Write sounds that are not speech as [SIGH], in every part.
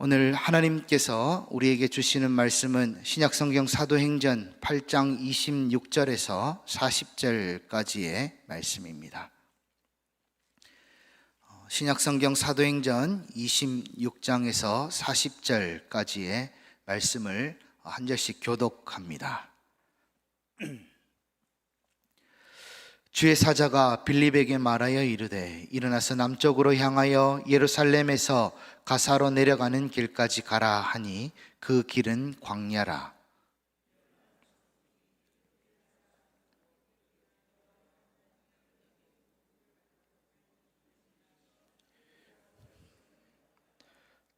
오늘 하나님께서 우리에게 주시는 말씀은 신약성경 사도행전 8장 26절에서 40절까지의 말씀입니다. 어, 신약성경 사도행전 26장에서 40절까지의 말씀을 한 절씩 교독합니다. [CLEARS THROAT] 주의 사자가 빌립에게 말하여 이르되 일어나서 남쪽으로 향하여 예루살렘에서 가사로 내려가는 길까지 가라 하니 그 길은 광야라.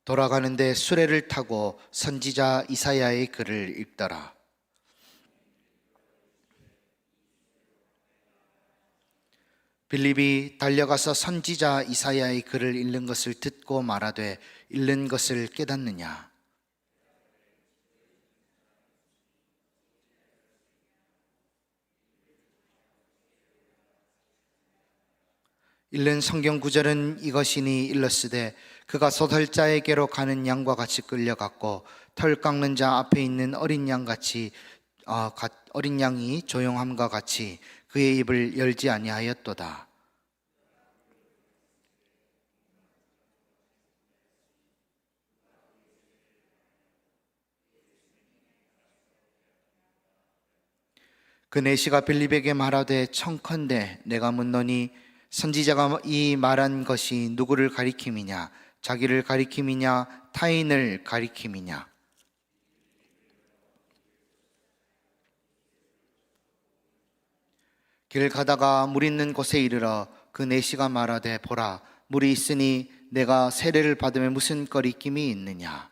돌아가는데 수레를 타고 선지자 이사야의 글을 읽더라 빌립이 달려가서 선지자 이사야의 글을 읽는 것을 듣고 말하되 읽는 것을 깨닫느냐? 읽는 성경 구절은 이것이니 일렀으되 그가 소설자에게로 가는 양과 같이 끌려갔고 털 깎는 자 앞에 있는 어린 양 같이 어, 가- 어린 양이 조용함과 같이 그의 입을 열지 아니하였도다. 그 내시가 빌립에게 말하되 청컨대 내가 묻노니 선지자가 이 말한 것이 누구를 가리킴이냐? 자기를 가리킴이냐? 타인을 가리킴이냐 길 가다가 물 있는 곳에 이르러 그 내시가 말하되 보라 물이 있으니 내가 세례를 받으면 무슨 거리낌이 있느냐?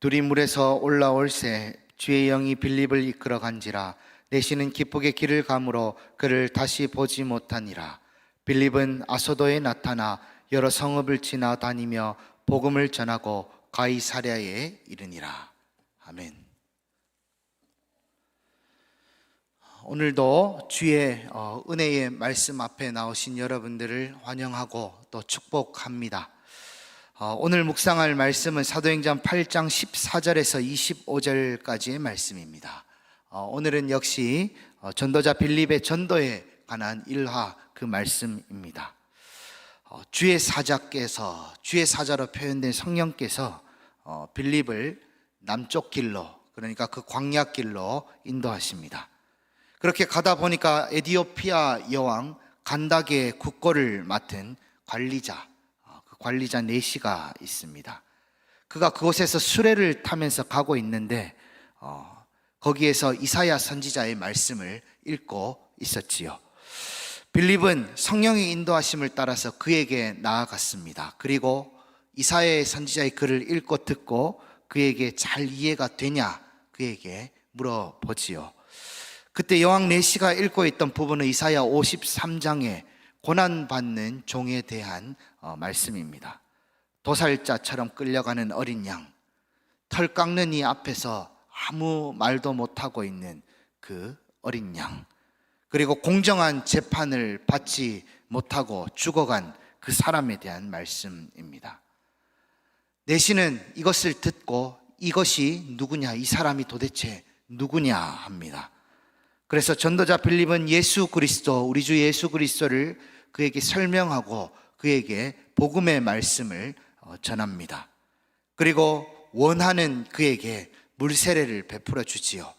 둘이 물에서 올라올새 주의 영이 빌립을 이끌어 간지라 내시는 기쁘게 길을 가므로 그를 다시 보지 못하니라. 빌립은 아소도에 나타나 여러 성읍을 지나 다니며 복음을 전하고 가이사랴에 이르니라 아멘 오늘도 주의 어, 은혜의 말씀 앞에 나오신 여러분들을 환영하고 또 축복합니다. 어, 오늘 묵상할 말씀은 사도행전 8장 14절에서 25절까지의 말씀입니다. 어, 오늘은 역시 어, 전도자 빌립의 전도에 관한 일화 그 말씀입니다. 어, 주의 사자께서 주의 사자로 표현된 성령께서 어, 빌립을 남쪽 길로 그러니까 그 광야 길로 인도하십니다. 그렇게 가다 보니까 에디오피아 여왕 간다게의 국고를 맡은 관리자, 어, 그 관리자 네시가 있습니다. 그가 그곳에서 수레를 타면서 가고 있는데 어, 거기에서 이사야 선지자의 말씀을 읽고 있었지요. 빌립은 성령의 인도하심을 따라서 그에게 나아갔습니다. 그리고 이사야의 선지자의 글을 읽고 듣고 그에게 잘 이해가 되냐 그에게 물어보지요. 그때 여왕 네시가 읽고 있던 부분은 이사야 53장의 고난받는 종에 대한 어, 말씀입니다. 도살자처럼 끌려가는 어린 양, 털 깎는 이 앞에서 아무 말도 못하고 있는 그 어린 양, 그리고 공정한 재판을 받지 못하고 죽어간 그 사람에 대한 말씀입니다. 내시는 이것을 듣고 이것이 누구냐, 이 사람이 도대체 누구냐 합니다. 그래서 전도자 빌립은 예수 그리스도, 우리 주 예수 그리스도를 그에게 설명하고 그에게 복음의 말씀을 어, 전합니다. 그리고 원하는 그에게 물세례를 베풀어 주지요.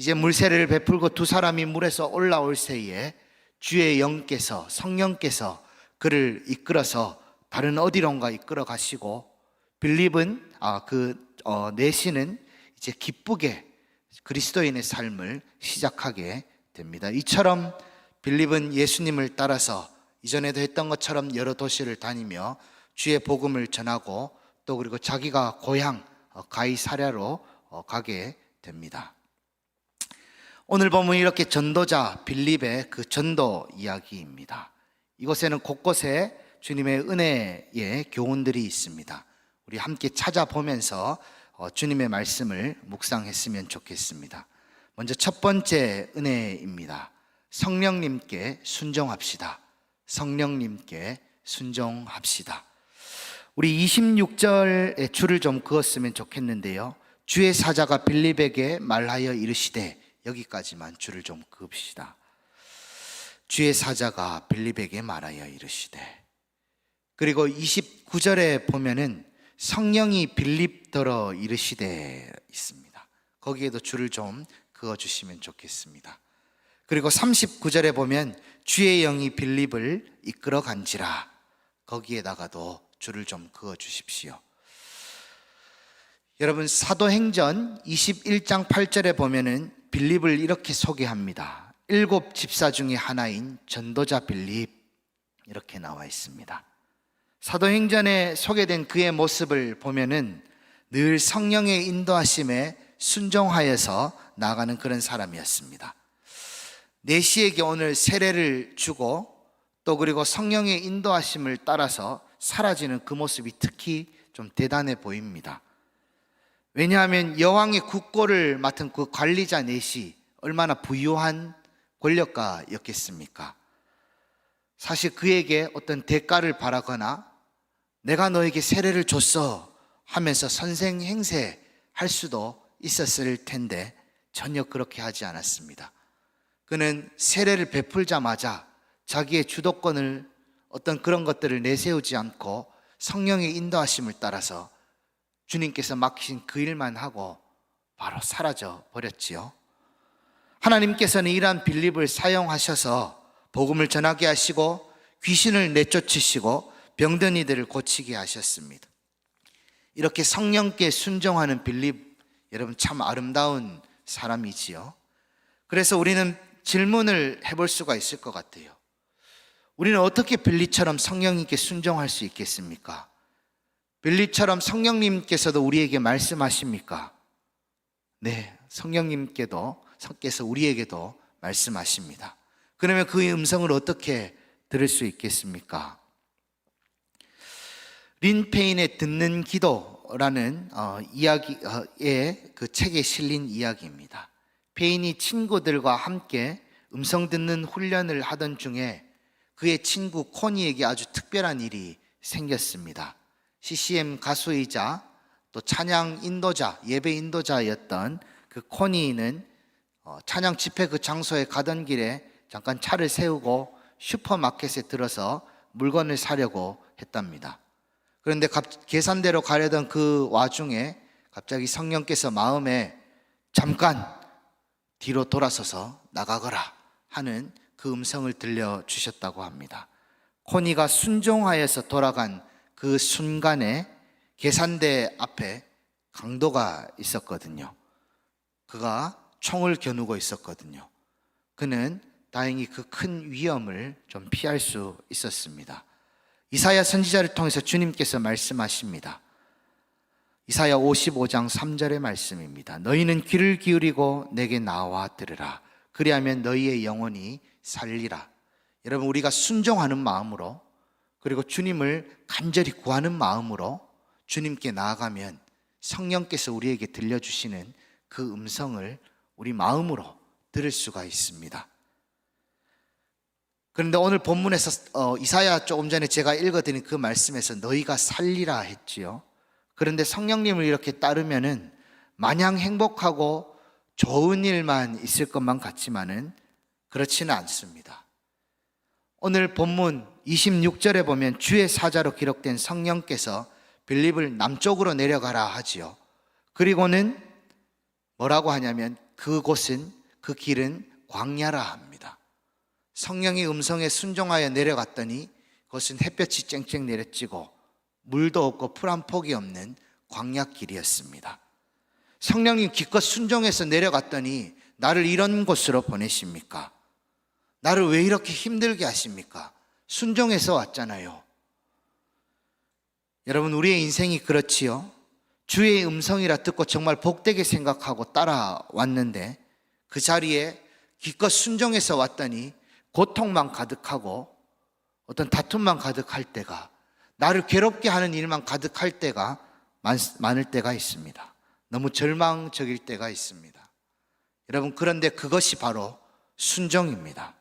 이제 물세례를 베풀고 두 사람이 물에서 올라올 새에 주의 영께서 성령께서 그를 이끌어서 다른 어디론가 이끌어 가시고 빌립은 아그 어, 내시는 이제 기쁘게 그리스도인의 삶을 시작하게 됩니다. 이처럼 빌립은 예수님을 따라서 이전에도 했던 것처럼 여러 도시를 다니며 주의 복음을 전하고 또 그리고 자기가 고향 어, 가이사랴로 어, 가게 됩니다. 오늘 보면 이렇게 전도자 빌립의 그 전도 이야기입니다. 이곳에는 곳곳에 주님의 은혜의 교훈들이 있습니다. 우리 함께 찾아보면서 어, 주님의 말씀을 묵상했으면 좋겠습니다. 먼저 첫 번째 은혜입니다. 성령님께 순종합시다. 성령님께 순종합시다. 우리 26절에 줄을 좀 그었으면 좋겠는데요. 주의 사자가 빌립에게 말하여 이르시되 여기까지만 줄을 좀 그읍시다. 주의 사자가 빌립에게 말하여 이르시되 그리고 29절에 보면은 성령이 빌립더러 이르시되 있습니다. 거기에도 줄을 좀 그어 주시면 좋겠습니다. 그리고 39절에 보면 주의 영이 빌립을 이끌어 간지라 거기에다가도 줄을 좀 그어 주십시오. 여러분 사도행전 21장 8절에 보면은 빌립을 이렇게 소개합니다. 일곱 집사 중에 하나인 전도자 빌립 이렇게 나와 있습니다. 사도행전에 소개된 그의 모습을 보면은 늘 성령의 인도하심에 순종하여서 나가는 그런 사람이었습니다. 내시에게 오늘 세례를 주고 또 그리고 성령의 인도하심을 따라서 사라지는 그 모습이 특히 좀 대단해 보입니다. 왜냐하면 여왕의 국고를 맡은 그 관리자 넷이 얼마나 부유한 권력가였겠습니까? 사실 그에게 어떤 대가를 바라거나 내가 너에게 세례를 줬어 하면서 선생 행세 할 수도 있었을 텐데 전혀 그렇게 하지 않았습니다. 그는 세례를 베풀자마자 자기의 주도권을 어떤 그런 것들을 내세우지 않고 성령의 인도하심을 따라서 주님께서 맡기신 그 일만 하고 바로 사라져 버렸지요. 하나님께서는 이러한 빌립을 사용하셔서 복음을 전하게 하시고 귀신을 내쫓으시고 병든 이들을 고치게 하셨습니다. 이렇게 성령께 순종하는 빌립 여러분 참 아름다운 사람이지요. 그래서 우리는 질문을 해볼 수가 있을 것 같아요. 우리는 어떻게 빌립처럼 성령님께 순종할 수 있겠습니까? 빌립처럼 성령님께서도 우리에게 말씀하십니까? 네, 성령님께도 성께서 우리에게도 말씀하십니다. 그러면 그 음성을 어떻게 들을 수 있겠습니까? 린 페인의 듣는 기도라는 어, 이야기의 그 책에 실린 이야기입니다. 페인이 친구들과 함께 음성 듣는 훈련을 하던 중에 그의 친구 코니에게 아주 특별한 일이 생겼습니다. CCM 가수이자 또 찬양 인도자, 예배 인도자였던 그 코니는 어, 찬양 집회 그 장소에 가던 길에 잠깐 차를 세우고 슈퍼마켓에 들어서 물건을 사려고 했답니다. 그런데 갑- 계산대로 가려던 그 와중에 갑자기 성령께서 마음에 잠깐 뒤로 돌아서서 나가거라 하는 그 음성을 들려 주셨다고 합니다. 코니가 순종하여서 돌아간 그 순간에 계산대 앞에 강도가 있었거든요. 그가 총을 겨누고 있었거든요. 그는 다행히 그 큰 위험을 좀 피할 수 있었습니다. 이사야 선지자를 통해서 주님께서 말씀하십니다. 이사야 55장 3절의 말씀입니다. 너희는 귀를 기울이고 내게 나와 들으라. 그리하면 너희의 영혼이 살리라. 여러분 우리가 순종하는 마음으로 그리고 주님을 간절히 구하는 마음으로 주님께 나아가면 성령께서 우리에게 들려주시는 그 음성을 우리 마음으로 들을 수가 있습니다. 그런데 오늘 본문에서 어, 이사야 조금 전에 제가 읽어드린 그 말씀에서 너희가 살리라 했지요. 그런데 성령님을 이렇게 따르면은 마냥 행복하고 좋은 일만 있을 것만 같지만은 그렇지는 않습니다. 오늘 본문 26절에 보면 주의 사자로 기록된 성령께서 빌립을 남쪽으로 내려가라 하지요. 그리고는 뭐라고 하냐면 그곳은 그 길은 광야라 합니다. 성령의 음성에 순종하여 내려갔더니 그것은 햇볕이 쨍쨍 내려지고 물도 없고 풀 한 폭이 없는 광야 길이었습니다. 성령님 기껏 순종해서 내려갔더니 나를 이런 곳으로 보내십니까? 나를 왜 이렇게 힘들게 하십니까? 순종해서 왔잖아요. 여러분, 우리의 인생이 그렇지요. 주의 음성이라 듣고 정말 복되게 생각하고 따라왔는데 그 자리에 기껏 순종해서 왔더니 고통만 가득하고 어떤 다툼만 가득할 때가 나를 괴롭게 하는 일만 가득할 때가 많, 많을 때가 있습니다. 너무 절망적일 때가 있습니다. 여러분, 그런데 그것이 바로 순종입니다.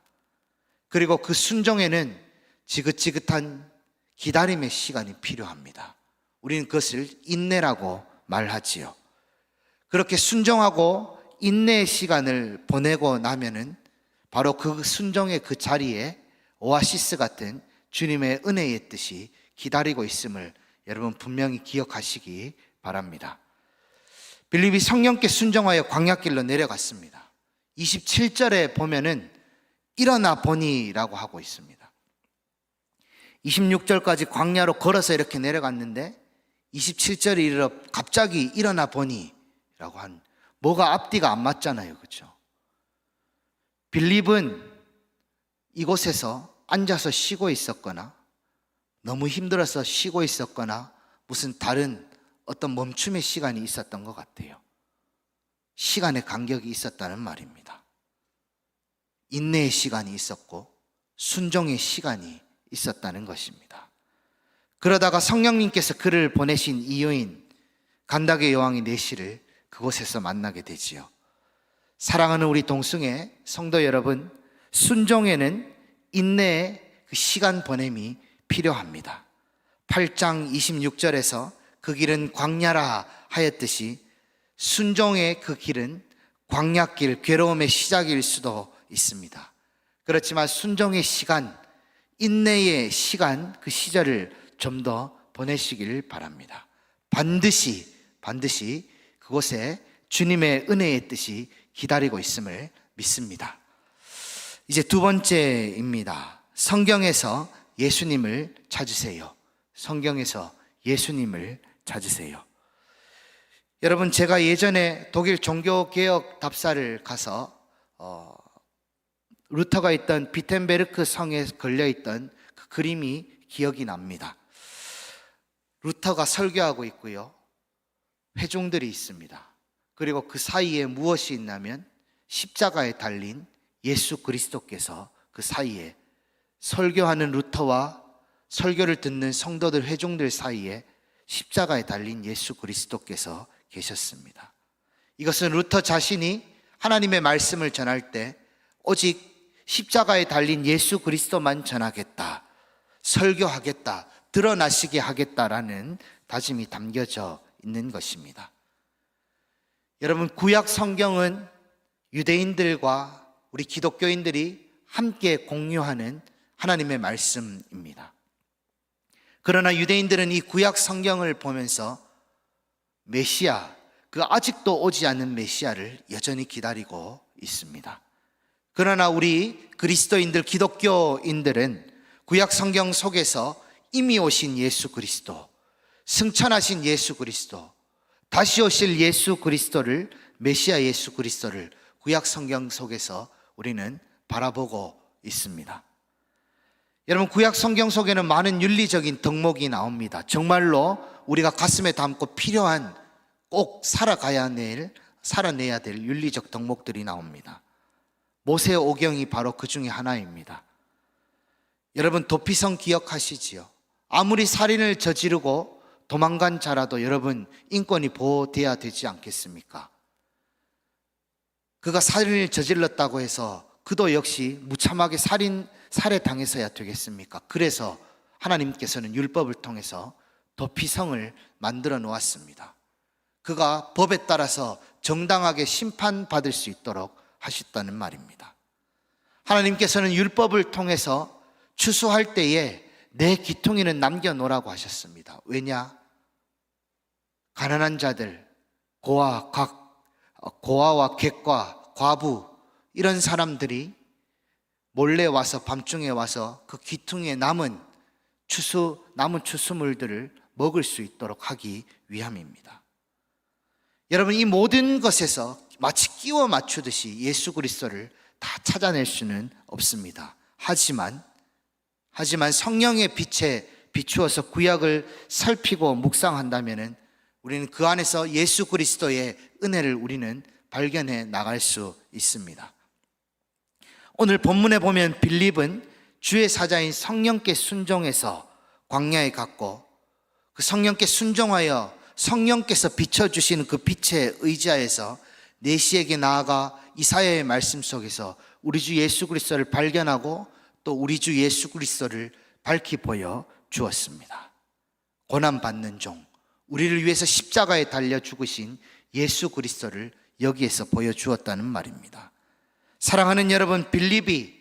그리고 그 순종에는 지긋지긋한 기다림의 시간이 필요합니다. 우리는 그것을 인내라고 말하지요. 그렇게 순종하고 인내의 시간을 보내고 나면은 바로 그 순종의 그 자리에 오아시스 같은 주님의 은혜의 뜻이 기다리고 있음을 여러분 분명히 기억하시기 바랍니다. 빌립이 성령께 순종하여 광야길로 내려갔습니다. 27절에 보면은 일어나 보니라고 하고 있습니다. 26절까지 광야로 걸어서 이렇게 내려갔는데 27절에 이르러 갑자기 일어나 보니라고 한 뭐가 앞뒤가 안 맞잖아요. 그렇죠? 빌립은 이곳에서 앉아서 쉬고 있었거나 너무 힘들어서 쉬고 있었거나 무슨 다른 어떤 멈춤의 시간이 있었던 것 같아요. 시간의 간격이 있었다는 말입니다. 인내의 시간이 있었고 순종의 시간이 있었다는 것입니다. 그러다가 성령님께서 그를 보내신 이유인 간닥의 여왕이 내시를 그곳에서 만나게 되지요. 사랑하는 우리 동승의 성도 여러분, 순종에는 인내의 그 시간 보냄이 필요합니다. 8장 26절에서 그 길은 광야라 하였듯이 순종의 그 길은 광야길, 괴로움의 시작일 수도 있습니다. 그렇지만 순종의 시간, 인내의 시간, 그 시절을 좀 더 보내시길 바랍니다. 반드시, 반드시 그곳에 주님의 은혜의 뜻이 기다리고 있음을 믿습니다. 이제 두 번째입니다. 성경에서 예수님을 찾으세요. 성경에서 예수님을 찾으세요. 여러분, 제가 예전에 독일 종교개혁 답사를 가서, 어, 루터가 있던 비텐베르크 성에 걸려 있던 그 그림이 기억이 납니다. 루터가 설교하고 있고요. 회중들이 있습니다. 그리고 그 사이에 무엇이 있냐면 십자가에 달린 예수 그리스도께서 그 사이에 설교하는 루터와 설교를 듣는 성도들 회중들 사이에 십자가에 달린 예수 그리스도께서 계셨습니다. 이것은 루터 자신이 하나님의 말씀을 전할 때 오직 십자가에 달린 예수 그리스도만 전하겠다. 설교하겠다. 드러나시게 하겠다라는 다짐이 담겨져 있는 것입니다. 여러분, 구약 성경은 유대인들과 우리 기독교인들이 함께 공유하는 하나님의 말씀입니다. 그러나 유대인들은 이 구약 성경을 보면서 메시아, 그 아직도 오지 않는 메시아를 여전히 기다리고 있습니다. 그러나 우리 그리스도인들, 기독교인들은 구약 성경 속에서 이미 오신 예수 그리스도, 승천하신 예수 그리스도, 다시 오실 예수 그리스도를, 메시아 예수 그리스도를 구약 성경 속에서 우리는 바라보고 있습니다. 여러분, 구약 성경 속에는 많은 윤리적인 덕목이 나옵니다. 정말로 우리가 가슴에 담고 필요한 꼭 살아가야 될, 살아내야 될 윤리적 덕목들이 나옵니다. 모세 오경이 바로 그 중에 하나입니다. 여러분, 도피성 기억하시지요? 아무리 살인을 저지르고 도망간 자라도 여러분 인권이 보호돼야 되지 않겠습니까? 그가 살인을 저질렀다고 해서 그도 역시 무참하게 살인 살해 당해서야 되겠습니까? 그래서 하나님께서는 율법을 통해서 도피성을 만들어 놓았습니다. 그가 법에 따라서 정당하게 심판받을 수 있도록 하셨다는 말입니다. 하나님께서는 율법을 통해서 추수할 때에 내 기통에는 남겨놓으라고 하셨습니다. 왜냐? 가난한 자들, 고아, 각, 고아와 객과 과부, 이런 사람들이 몰래 와서 밤중에 와서 그 기퉁에 남은 추수, 남은 추수물들을 먹을 수 있도록 하기 위함입니다. 여러분, 이 모든 것에서 마치 끼워 맞추듯이 예수 그리스도를 다 찾아낼 수는 없습니다. 하지만, 하지만 성령의 빛에 비추어서 구약을 살피고 묵상한다면 우리는 그 안에서 예수 그리스도의 은혜를 우리는 발견해 나갈 수 있습니다. 오늘 본문에 보면 빌립은 주의 사자인 성령께 순종해서 광야에 갔고 그 성령께 순종하여 성령께서 비춰주시는 그 빛에 의지하여서 내시에게 나아가 이사야의 말씀 속에서 우리 주 예수 그리스도를 발견하고 또또 우리 주 예수 그리스도를 밝히 보여 주었습니다. 고난 받는 종, 우리를 위해서 십자가에 달려 죽으신 예수 그리스도를 여기에서 보여 주었다는 말입니다. 사랑하는 여러분, 빌립이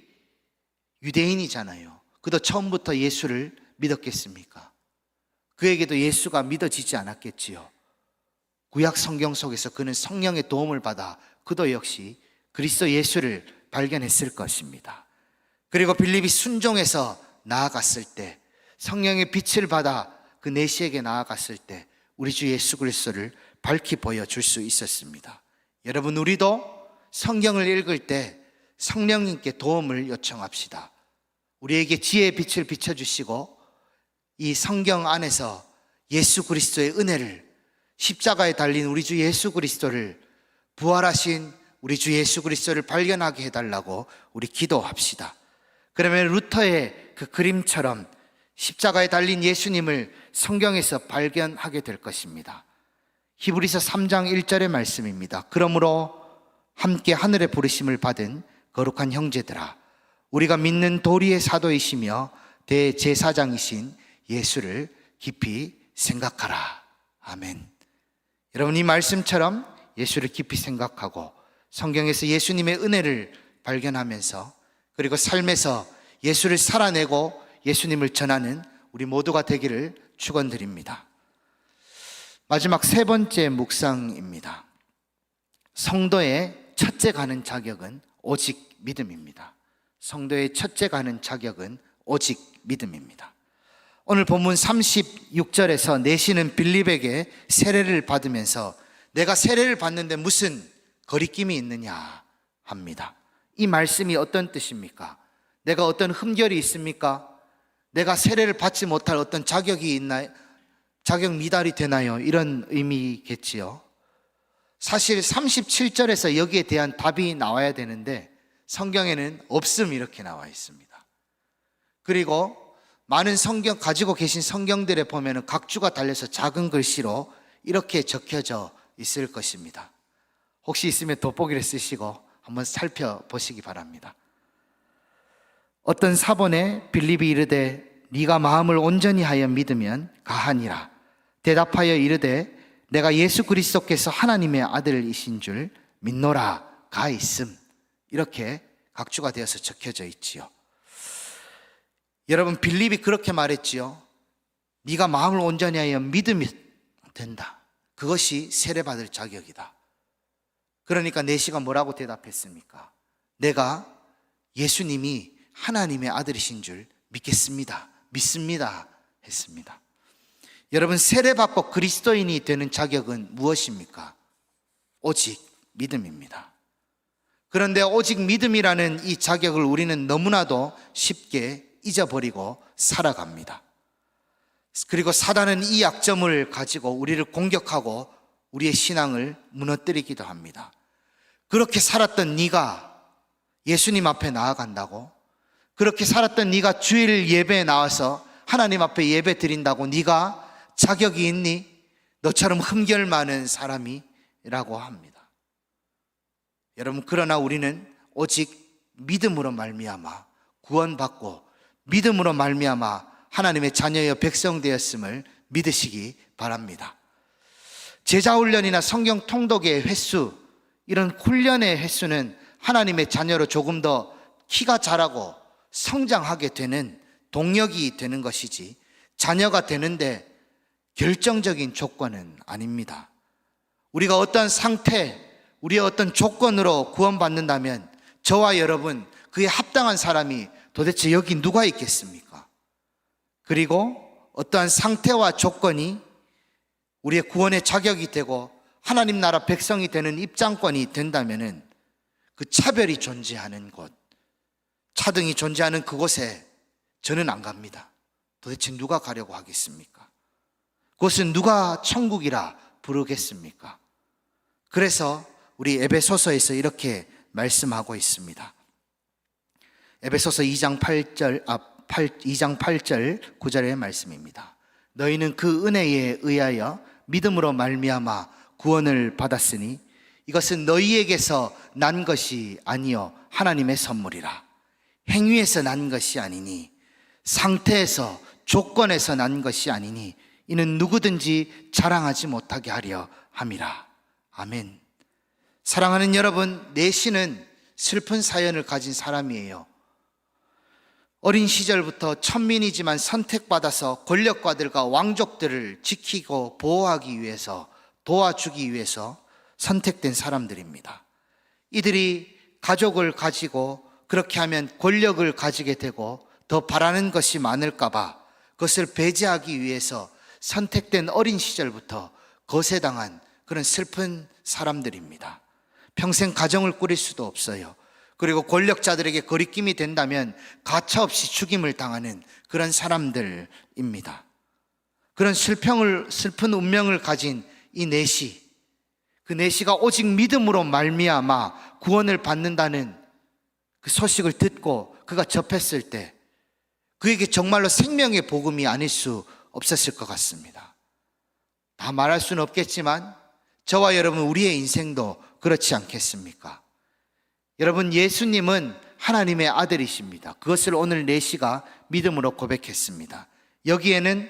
유대인이잖아요. 그도 처음부터 예수를 믿었겠습니까? 그에게도 예수가 믿어지지 않았겠지요. 구약 성경 속에서 그는 성령의 도움을 받아 그도 역시 그리스도 예수를 발견했을 것입니다. 그리고 빌립이 순종해서 나아갔을 때 성령의 빛을 받아 그 내시에게 나아갔을 때 우리 주 예수 그리스도를 밝히 보여줄 수 있었습니다. 여러분 우리도 성경을 읽을 때 성령님께 도움을 요청합시다. 우리에게 지혜의 빛을 비춰주시고 이 성경 안에서 예수 그리스도의 은혜를 십자가에 달린 우리 주 예수 그리스도를 부활하신 우리 주 예수 그리스도를 발견하게 해달라고 우리 기도합시다. 그러면 루터의 그 그림처럼 십자가에 달린 예수님을 성경에서 발견하게 될 것입니다. 히브리서 3장 1절의 말씀입니다. 그러므로 함께 하늘의 부르심을 받은 거룩한 형제들아 우리가 믿는 도리의 사도이시며 대제사장이신 예수를 깊이 생각하라. 아멘. 여러분 이 말씀처럼 예수를 깊이 생각하고 성경에서 예수님의 은혜를 발견하면서 그리고 삶에서 예수를 살아내고 예수님을 전하는 우리 모두가 되기를 축원드립니다. 마지막 세 번째 묵상입니다. 성도의 첫째 가는 자격은 오직 믿음입니다. 성도의 첫째 가는 자격은 오직 믿음입니다. 오늘 본문 36절에서 내시는 빌립에게 세례를 받으면서 내가 세례를 받는데 무슨 거리낌이 있느냐 합니다. 이 말씀이 어떤 뜻입니까? 내가 어떤 흠결이 있습니까? 내가 세례를 받지 못할 어떤 자격이 있나요? 자격 미달이 되나요? 이런 의미겠지요. 사실 37절에서 여기에 대한 답이 나와야 되는데 성경에는 없음 이렇게 나와 있습니다. 그리고 많은 성경 가지고 계신 성경들에 보면은 각주가 달려서 작은 글씨로 이렇게 적혀져 있을 것입니다. 혹시 있으면 돋보기를 쓰시고 한번 살펴보시기 바랍니다. 어떤 사본에 빌립이 이르되 네가 마음을 온전히 하여 믿으면 가하니라 대답하여 이르되 내가 예수 그리스도께서 하나님의 아들이신 줄 믿노라 가 있음 이렇게 각주가 되어서 적혀져 있지요. 여러분 빌립이 그렇게 말했지요. 네가 마음을 온전히 하여 믿으면 된다. 그것이 세례 받을 자격이다. 그러니까 내시가 뭐라고 대답했습니까? 내가 예수님이 하나님의 아들이신 줄 믿겠습니다. 믿습니다. 했습니다. 여러분 세례 받고 그리스도인이 되는 자격은 무엇입니까? 오직 믿음입니다. 그런데 오직 믿음이라는 이 자격을 우리는 너무나도 쉽게 잊어버리고 살아갑니다. 그리고 사단은 이 약점을 가지고 우리를 공격하고 우리의 신앙을 무너뜨리기도 합니다. 그렇게 살았던 네가 예수님 앞에 나아간다고 그렇게 살았던 네가 주일 예배에 나와서 하나님 앞에 예배 드린다고 네가 자격이 있니? 너처럼 흠결 많은 사람이라고 합니다. 여러분 그러나 우리는 오직 믿음으로 말미암아 구원받고 믿음으로 말미암아 하나님의 자녀여 백성 되었음을 믿으시기 바랍니다. 제자 훈련이나 성경 통독의 횟수 이런 훈련의 횟수는 하나님의 자녀로 조금 더 키가 자라고 성장하게 되는 동력이 되는 것이지 자녀가 되는데 결정적인 조건은 아닙니다. 우리가 어떤 상태, 우리의 어떤 조건으로 구원받는다면 저와 여러분 그에 합당한 사람이 도대체 여기 누가 있겠습니까? 그리고 어떠한 상태와 조건이 우리의 구원의 자격이 되고 하나님 나라 백성이 되는 입장권이 된다면은 그 차별이 존재하는 곳, 차등이 존재하는 그곳에 저는 안 갑니다. 도대체 누가 가려고 하겠습니까? 그것은 누가 천국이라 부르겠습니까? 그래서 우리 에베소서에서 이렇게 말씀하고 있습니다. 에베소서 2장 8절 아 8, 2장 8절 9절의 말씀입니다. 너희는 그 은혜에 의하여 믿음으로 말미암아 구원을 받았으니 이것은 너희에게서 난 것이 아니요 하나님의 선물이라. 행위에서 난 것이 아니니 상태에서 조건에서 난 것이 아니니 이는 누구든지 자랑하지 못하게 하려 함이라. 아멘. 사랑하는 여러분, 내시는 슬픈 사연을 가진 사람이에요. 어린 시절부터 천민이지만 선택받아서 권력가들과 왕족들을 지키고 보호하기 위해서 도와주기 위해서 선택된 사람들입니다. 이들이 가족을 가지고 그렇게 하면 권력을 가지게 되고 더 바라는 것이 많을까봐 그것을 배제하기 위해서 선택된 어린 시절부터 거세당한 그런 슬픈 사람들입니다. 평생 가정을 꾸릴 수도 없어요. 그리고 권력자들에게 거리낌이 된다면 가차없이 죽임을 당하는 그런 사람들입니다. 그런 슬픔을, 슬픈 운명을 가진 이 내시, 그 내시가 오직 믿음으로 말미암아 구원을 받는다는 그 소식을 듣고 그가 접했을 때 그에게 정말로 생명의 복음이 아닐 수 없었을 것 같습니다. 다 말할 수는 없겠지만 저와 여러분 우리의 인생도 그렇지 않겠습니까? 여러분 예수님은 하나님의 아들이십니다. 그것을 오늘 내시가 믿음으로 고백했습니다. 여기에는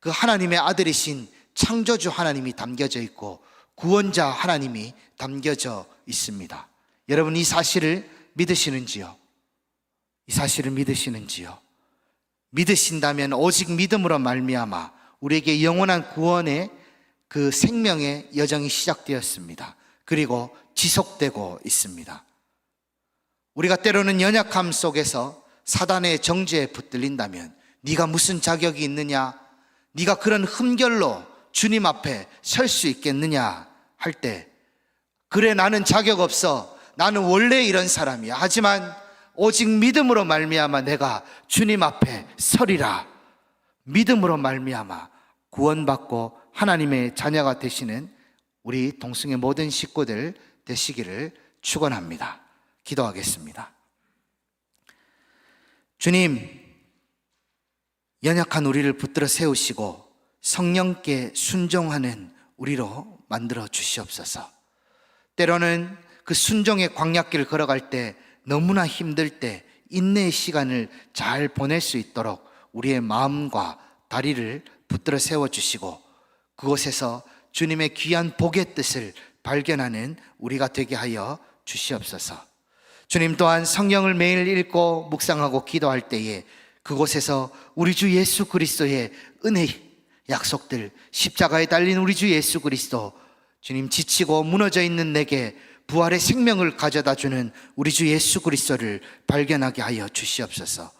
그 하나님의 아들이신 창조주 하나님이 담겨져 있고 구원자 하나님이 담겨져 있습니다. 여러분 이 사실을 믿으시는지요? 이 사실을 믿으시는지요? 믿으신다면 오직 믿음으로 말미암아 우리에게 영원한 구원의 그 생명의 여정이 시작되었습니다. 그리고 지속되고 있습니다. 우리가 때로는 연약함 속에서 사단의 정죄에 붙들린다면 네가 무슨 자격이 있느냐? 네가 그런 흠결로 주님 앞에 설 수 있겠느냐 할 때 그래 나는 자격 없어. 나는 원래 이런 사람이야. 하지만 오직 믿음으로 말미암아 내가 주님 앞에 서리라. 믿음으로 말미암아 구원받고 하나님의 자녀가 되시는 우리 동승의 모든 식구들 되시기를 축원합니다. 기도하겠습니다. 주님, 연약한 우리를 붙들어 세우시고 성령께 순종하는 우리로 만들어 주시옵소서. 때로는 그 순종의 광약길을 걸어갈 때 너무나 힘들 때 인내의 시간을 잘 보낼 수 있도록 우리의 마음과 다리를 붙들어 세워 주시고 그곳에서 주님의 귀한 복의 뜻을 발견하는 우리가 되게 하여 주시옵소서. 주님 또한 성경을 매일 읽고 묵상하고 기도할 때에 그곳에서 우리 주 예수 그리스도의 은혜 약속들 십자가에 달린 우리 주 예수 그리스도 주님 지치고 무너져 있는 내게 부활의 생명을 가져다 주는 우리 주 예수 그리스도를 발견하게 하여 주시옵소서.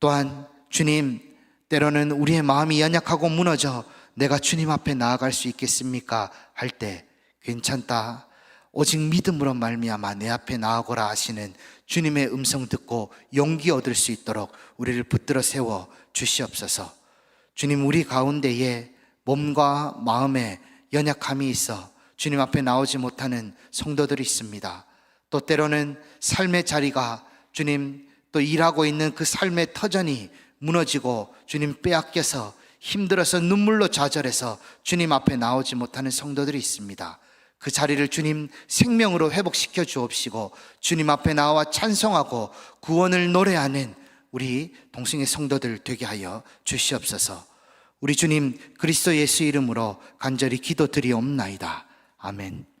또한 주님 때로는 우리의 마음이 연약하고 무너져 내가 주님 앞에 나아갈 수 있겠습니까? 할 때 괜찮다. 오직 믿음으로 말미암아 내 앞에 나아거라 하시는 주님의 음성 듣고 용기 얻을 수 있도록 우리를 붙들어 세워 주시옵소서. 주님 우리 가운데에 몸과 마음에 연약함이 있어 주님 앞에 나오지 못하는 성도들이 있습니다. 또 때로는 삶의 자리가 주님 또 일하고 있는 그 삶의 터전이 무너지고 주님 빼앗겨서 힘들어서 눈물로 좌절해서 주님 앞에 나오지 못하는 성도들이 있습니다. 그 자리를 주님 생명으로 회복시켜 주옵시고 주님 앞에 나와 찬송하고 구원을 노래하는 우리 동승의 성도들 되게 하여 주시옵소서. 우리 주님 그리스도 예수 이름으로 간절히 기도드리옵나이다. 아멘.